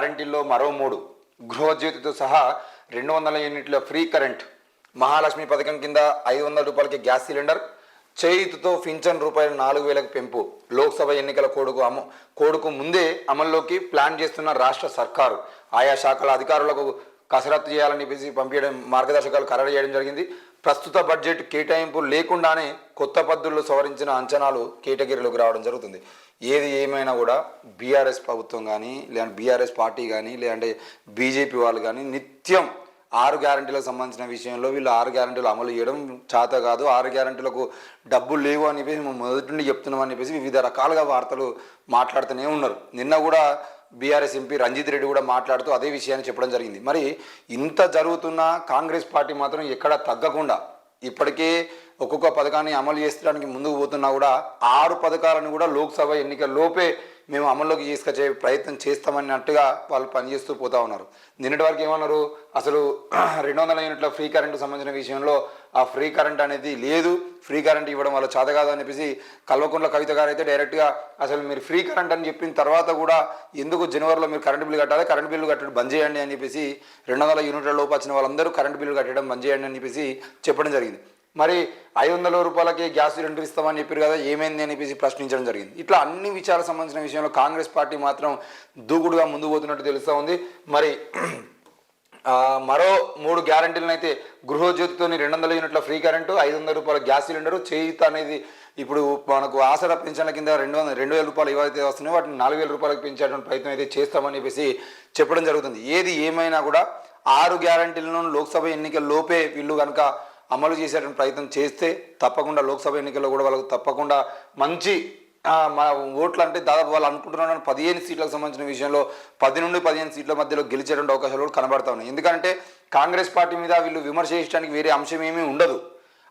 గ్యారంటీల్లో మరో మూడు. గృహజ్యోతితో సహా రెండు వందల యూనిట్ల ఫ్రీ కరెంట్. మహాలక్ష్మి పథకం కింద ఐదు వందల రూపాయలకి గ్యాస్ సిలిండర్. చేయితుతో పింఛన్ రూపాయలు నాలుగు వేలకు పెంపు. లోక్సభ ఎన్నికల కోడుకు అమ కోడుకు ముందే అమల్లోకి ప్లాన్ చేస్తున్న రాష్ట్ర సర్కారు. ఆయా శాఖల అధికారులకు కసరత్తు చేయాలని చెప్పేసి పంపించడం మార్గదర్శకాలు ఖరారు చేయడం జరిగింది. ప్రస్తుత బడ్జెట్ కేటాయింపు లేకుండానే కొత్త పద్ధతుల్లో సవరించిన అంచనాలు కేటగిరీలోకి రావడం జరుగుతుంది. ఏది ఏమైనా కూడా బీఆర్ఎస్ ప్రభుత్వం కానీ లేదంటే బీఆర్ఎస్ పార్టీ కానీ లేదంటే బీజేపీ వాళ్ళు కానీ నిత్యం ఆరు గ్యారంటీలకు సంబంధించిన విషయంలో వీళ్ళు ఆరు గ్యారంటీలు అమలు చేయడం చేత కాదు. ఆరు గ్యారంటీలకు డబ్బులు లేవు అని చెప్పేసి మేము మొదటి నుండి చెప్తున్నాం అని చెప్పేసి వివిధ రకాలుగా వార్తలు మాట్లాడుతూనే ఉన్నారు. నిన్న కూడా బీఆర్ఎస్ ఎంపీ రంజిత్ రెడ్డి కూడా మాట్లాడుతూ అదే విషయాన్ని చెప్పడం జరిగింది. మరి ఇంత జరుగుతున్నా కాంగ్రెస్ పార్టీ మాత్రం ఎక్కడ తగ్గకుండా ఇప్పటికే ఒక్కొక్క పథకాన్ని అమలు చేసడానికి ముందుకు పోతున్నా కూడా ఆరు పథకాలను కూడా లోక్సభ ఎన్నికల లోపే మేము అమల్లోకి తీసుకొచ్చే ప్రయత్నం చేస్తామన్నట్టుగా వాళ్ళు పనిచేస్తూ పోతా ఉన్నారు. నిన్నటి వరకు ఏమన్నారు? అసలు రెండు వందల యూనిట్ల ఫ్రీ కరెంటు సంబంధించిన విషయంలో ఆ ఫ్రీ కరెంట్ అనేది లేదు. ఫ్రీ కరెంట్ ఇవ్వడం వల్ల చేత కాదు అని కల్వకుంట్ల కవిత గారు అయితే డైరెక్ట్గా అసలు మీరు ఫ్రీ కరెంట్ అని చెప్పిన తర్వాత కూడా ఎందుకు జనవరిలో మీరు కరెంట్ బిల్లు కట్టాలి? కరెంట్ బిల్లు కట్టడం బంద్ చేయండి అని చెప్పేసి రెండు వందల యూనిట్ల లోపు వచ్చిన వాళ్ళందరూ కరెంట్ బిల్లు కట్టడం బంద్ చేయండి అని చెప్పేసి చెప్పడం జరిగింది. మరి ఐదు వందల రూపాయలకి గ్యాస్ సిలిండర్ ఇస్తామని చెప్పారు కదా ఏమైంది అని చెప్పేసి ప్రశ్నించడం జరిగింది. ఇట్లా అన్ని విషయాలకు సంబంధించిన విషయంలో కాంగ్రెస్ పార్టీ మాత్రం దూకుడుగా ముందు పోతున్నట్టు తెలుస్తూ ఉంది. మరి మరో మూడు గ్యారంటీలను అయితే గృహజ్యోతితోని రెండు వందల యూనిట్ల ఫ్రీ కరెంటు ఐదు వందల రూపాయల గ్యాస్ సిలిండరు చేయిత అనేది ఇప్పుడు మనకు ఆసరా పెన్షన్ల కింద రెండు వందల రెండు వేల రూపాయలు ఏవైతే వస్తున్నాయో వాటిని నాలుగు వేల రూపాయలకు పెంచేటువంటి ప్రయత్నం అయితే చేస్తామని చెప్పేసి చెప్పడం జరుగుతుంది. ఏది ఏమైనా కూడా ఆరు గ్యారంటీలను లోక్సభ ఎన్నికల లోపే వీళ్ళు కనుక అమలు చేసేటువంటి ప్రయత్నం చేస్తే తప్పకుండా లోక్సభ ఎన్నికల్లో కూడా వాళ్ళకు తప్పకుండా మంచి మన ఓట్లు అంటే దాదాపు వాళ్ళు అనుకుంటున్నారు పదిహేను సీట్లకు సంబంధించిన విషయంలో పది నుండి పదిహేను సీట్ల మధ్యలో గెలిచేటువంటి అవకాశాలు కూడా కనబడతా ఉన్నాయి. ఎందుకంటే కాంగ్రెస్ పార్టీ మీద వీళ్ళు విమర్శ చేయడానికి వేరే అంశం ఏమీ ఉండదు.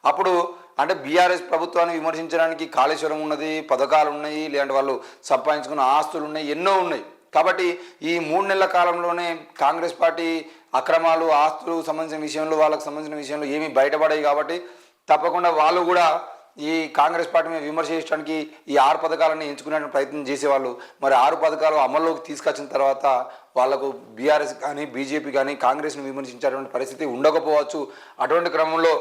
అప్పుడు అంటే బీఆర్ఎస్ ప్రభుత్వాన్ని విమర్శించడానికి కాళేశ్వరం ఉన్నది పథకాలు ఉన్నాయి లేదంటే వాళ్ళు సంపాదించుకున్న ఆస్తులు ఉన్నాయి ఎన్నో ఉన్నాయి. కాబట్టి ఈ మూడు నెలల కాలంలోనే కాంగ్రెస్ పార్టీ అక్రమాలు ఆస్తులు సంబంధించిన విషయంలో వాళ్ళకి సంబంధించిన విషయంలో ఏమీ బయటపడాయి కాబట్టి తప్పకుండా వాళ్ళు కూడా ఈ కాంగ్రెస్ పార్టీ మీద విమర్శ చేయడానికి ఈ ఆరు పథకాలను ఎంచుకునే ప్రయత్నం చేసేవాళ్ళు. మరి ఆరు పథకాలు అమల్లోకి తీసుకొచ్చిన తర్వాత వాళ్ళకు బీఆర్ఎస్ కానీ బీజేపీ కానీ కాంగ్రెస్ను విమర్శించేటువంటి పరిస్థితి ఉండకపోవచ్చు. అటువంటి క్రమంలో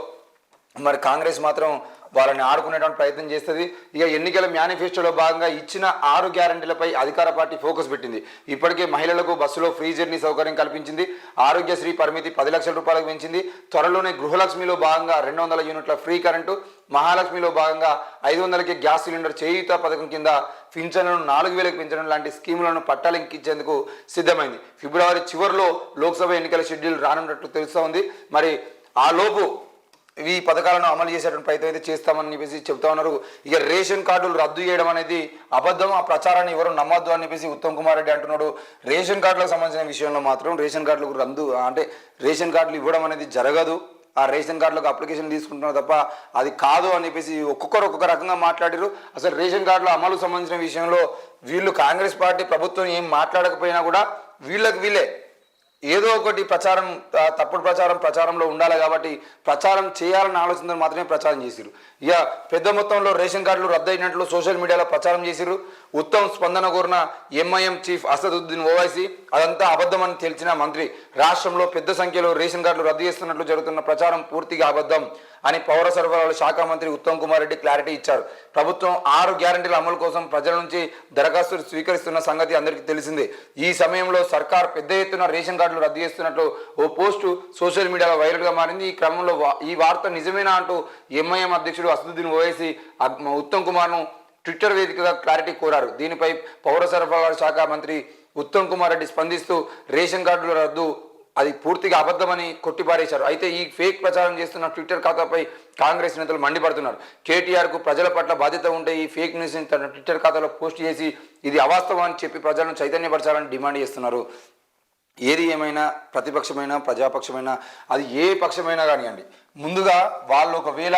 మరి కాంగ్రెస్ మాత్రం వాళ్ళని ఆడుకునేటువంటి ప్రయత్నం చేస్తుంది. ఇక ఎన్నికల మేనిఫెస్టోలో భాగంగా ఇచ్చిన ఆరు గ్యారంటీలపై అధికార పార్టీ ఫోకస్ పెట్టింది. ఇప్పటికే మహిళలకు బస్సులో ఫ్రీ జర్నీ సౌకర్యం కల్పించింది. ఆరోగ్యశ్రీ పరిమితి పది లక్షల రూపాయలకు పెంచింది. త్వరలోనే గృహలక్ష్మిలో భాగంగా రెండు వందల యూనిట్ల ఫ్రీ కరెంటు మహాలక్ష్మిలో భాగంగా ఐదు వందలకి గ్యాస్ సిలిండర్ చేయుత పథకం కింద పింఛన్లను నాలుగు వేలకు పెంచడం లాంటి స్కీములను పట్టాలెక్కించేందుకు సిద్ధమైంది. ఫిబ్రవరి చివరిలో లోక్సభ ఎన్నికల షెడ్యూల్ రానున్నట్లు తెలుస్తోంది. మరి ఆ లోపు ఈ పథకాలను అమలు చేసేటువంటి ప్రయత్నం అయితే చేస్తామని చెప్పేసి చెప్తా ఉన్నారు. ఇక రేషన్ కార్డులు రద్దు చేయడం అనేది అబద్ధం ఆ ప్రచారాన్ని ఎవరు నమ్మద్దు అని చెప్పేసి ఉత్తమ్ కుమార్ రెడ్డి అంటున్నాడు. రేషన్ కార్డులకు సంబంధించిన విషయంలో మాత్రం రేషన్ కార్డులకు రద్దు అంటే రేషన్ కార్డులు ఇవ్వడం అనేది జరగదు. ఆ రేషన్ కార్డులకు అప్లికేషన్ తీసుకుంటున్నారు తప్ప అది కాదు అని చెప్పేసి ఒక్కొక్కరు ఒక్కొక్క రకంగా మాట్లాడారు అసలు రేషన్ కార్డుల అమలు సంబంధించిన విషయంలో వీళ్ళు కాంగ్రెస్ పార్టీ ప్రభుత్వం ఏం మాట్లాడకపోయినా కూడా వీళ్ళకి వీళ్ళే ఏదో ఒకటి ప్రచారం తప్పుడు ప్రచారం ప్రచారంలో ఉండాలి కాబట్టి ప్రచారం చేయాలని ఆలోచనతో మాత్రమే ప్రచారం చేసిరు ఇక పెద్ద మొత్తంలో రేషన్ కార్డులు రద్దయినట్లు సోషల్ మీడియాలో ప్రచారం చేసిరు ఉత్తమ్ స్పందన కోరిన ఎంఐఎం చీఫ్ అసదుద్దీన్ ఓవైసీ అదంతా అబద్ధమని తెలిసిన మంత్రి రాష్ట్రంలో పెద్ద సంఖ్యలో రేషన్ కార్డులు రద్దు చేస్తున్నట్లు జరుగుతున్న ప్రచారం పూర్తిగా అబద్ధం అని పౌర సరఫరాల శాఖ మంత్రి ఉత్తమ్ కుమార్ రెడ్డి క్లారిటీ ఇచ్చారు. ప్రభుత్వం ఆరు గ్యారంటీల అమలు కోసం ప్రజల నుంచి దరఖాస్తులు స్వీకరిస్తున్న సంగతి అందరికీ తెలిసిందే. ఈ సమయంలో సర్కార్ పెద్ద ఎత్తున రేషన్ కార్డులు రద్దు చేస్తున్నట్లు ఓ పోస్టు సోషల్ మీడియాలో వైరల్గా మారింది. ఈ క్రమంలో ఈ వార్త నిజమేనా అంటూ ఎంఐఎం అధ్యక్షుడు అసదుద్దీన్ ఓవైసీ ఉత్తమ్ కుమార్ను ట్విట్టర్ వేదికగా క్లారిటీ కోరారు. దీనిపై పౌర సరఫరాల శాఖ మంత్రి ఉత్తమ్ కుమార్ రెడ్డి స్పందిస్తూ రేషన్ కార్డుల రద్దు అది పూర్తిగా అబద్ధమని కొట్టిపారేశారు. అయితే ఈ ఫేక్ ప్రచారం చేస్తున్న ట్విట్టర్ ఖాతాపై కాంగ్రెస్ నేతలు మండిపడుతున్నారు. కేటీఆర్కు ప్రజల పట్ల బాధ్యత ఉంటే ఈ ఫేక్ న్యూస్ని తన ట్విట్టర్ ఖాతాలో పోస్ట్ చేసి ఇది అవాస్తవం అని చెప్పి ప్రజలను చైతన్యపరచాలని డిమాండ్ చేస్తున్నారు. ఏది ఏమైనా ప్రతిపక్షమైనా ప్రజాపక్షమైనా అది ఏ పక్షమైనా కానివ్వండి ముందుగా వాళ్ళు ఒకవేళ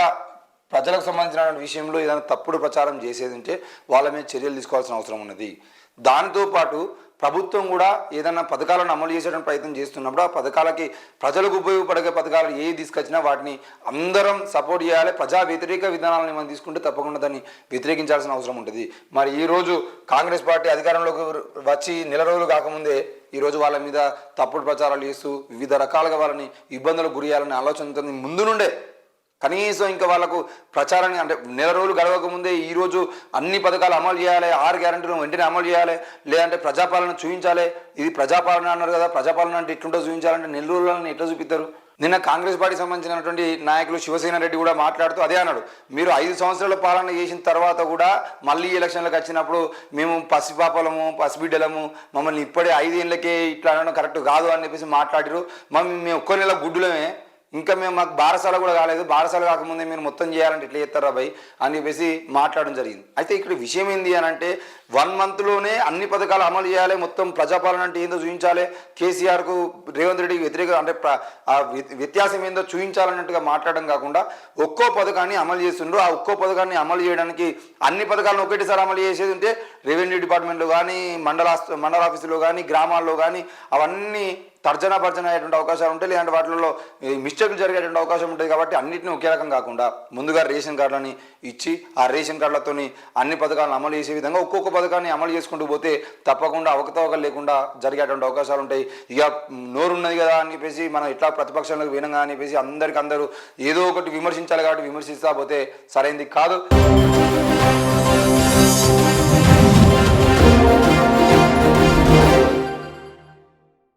ప్రజలకు సంబంధించిన విషయంలో ఏదైనా తప్పుడు ప్రచారం చేసేది ఉంటే వాళ్ళ మీద చర్యలు తీసుకోవాల్సిన అవసరం ఉన్నది. దానితో పాటు ప్రభుత్వం కూడా ఏదైనా పథకాలను అమలు చేసేటువంటి ప్రయత్నం చేస్తున్నప్పుడు ఆ పథకాలకి ప్రజలకు ఉపయోగపడే పథకాలు ఏ తీసుకొచ్చినా వాటిని అందరం సపోర్ట్ చేయాలి. ప్రజా వ్యతిరేక విధానాలను మనం తీసుకుంటే తప్పకుండా దాన్ని వ్యతిరేకించాల్సిన అవసరం ఉంటుంది. మరి ఈ రోజు కాంగ్రెస్ పార్టీ అధికారంలోకి వచ్చి నెల రోజులు కాకముందే ఈరోజు వాళ్ళ మీద తప్పుడు ప్రచారాలు చేస్తూ వివిధ రకాలుగా వాళ్ళని ఇబ్బందులకు గురి చేయాలనే ఆలోచనతో ముందు నుండే కనీసం ఇంకా వాళ్ళకు ప్రచారాన్ని అంటే నెల రోజులు గడవక ముందే ఈరోజు అన్ని పథకాలు అమలు చేయాలి ఆరు గ్యారంటీలు వెంటనే అమలు చేయాలి లేదంటే ప్రజాపాలన చూపించాలి. ఇది ప్రజాపాలన అన్నారు కదా ప్రజాపాలన అంటే ఎట్లుంటో చూపించాలంటే నెల రోజులను ఎట్లా చూపిస్తారు నిన్న కాంగ్రెస్ పార్టీకి సంబంధించినటువంటి నాయకులు శివసేన రెడ్డి కూడా మాట్లాడుతూ అదే అన్నాడు. మీరు ఐదు సంవత్సరాల పాలన చేసిన తర్వాత కూడా మళ్ళీ ఎలక్షన్లకు వచ్చినప్పుడు మేము పసిపాపలము పసిబిడ్డలము మమ్మల్ని ఇప్పుడే ఐదేళ్ళకే ఇట్లా అనడం కరెక్ట్ కాదు అని చెప్పేసి మాట్లాడిరు మమ్మల్ని మేము ఒక్క నెల గుడ్డులమే. ఇంకా మేము మాకు బారసాల కూడా కాలేదు. బారసాల కాకముందే మీరు మొత్తం చేయాలంటే ఎట్లా చేస్తారా భయ్ అని చెప్పేసి మాట్లాడడం జరిగింది. అయితే ఇక్కడ విషయం ఏంది అని అంటే వన్ మంత్లోనే అన్ని పథకాలు అమలు చేయాలి. మొత్తం ప్రజాపాలన అంటే ఏందో చూపించాలి. కేసీఆర్కు రేవంత్ రెడ్డికి వ్యతిరేక అంటే వ్యత్యాసం ఏందో చూపించాలన్నట్టుగా మాట్లాడడం కాకుండా ఒక్కో పథకాన్ని అమలు చేస్తుండ్రు. ఆ ఒక్కో పథకాన్ని అమలు చేయడానికి అన్ని పథకాలను ఒకటేసారి అమలు చేసేది ఉంటే రెవెన్యూ డిపార్ట్మెంట్లో కానీ మండల మండల ఆఫీసులో కానీ గ్రామాల్లో కానీ అవన్నీ తర్జన భర్జన అయ్యేటువంటి అవకాశాలు ఉంటాయి. లేదంటే వాటిలో మిస్టేక్లు జరిగేటువంటి అవకాశం ఉంటుంది కాబట్టి అన్నింటినీ ఒకే రకం కాకుండా ముందుగా రేషన్ కార్డులని ఇచ్చి ఆ రేషన్ కార్డులతోని అన్ని పథకాలను అమలు చేసే విధంగా ఒక్కొక్క పథకాన్ని అమలు చేసుకుంటూ పోతే తప్పకుండా అవకతవకలు లేకుండా జరిగేటువంటి అవకాశాలు ఉంటాయి. ఇక నోరున్నది కదా అని చెప్పేసి మనం ఎట్లా ప్రతిపక్షంలోకి వినంగా అని చెప్పేసి అందరికి అందరూ ఏదో ఒకటి విమర్శించాలి కాబట్టి విమర్శిస్తా పోతే సరైంది కాదు.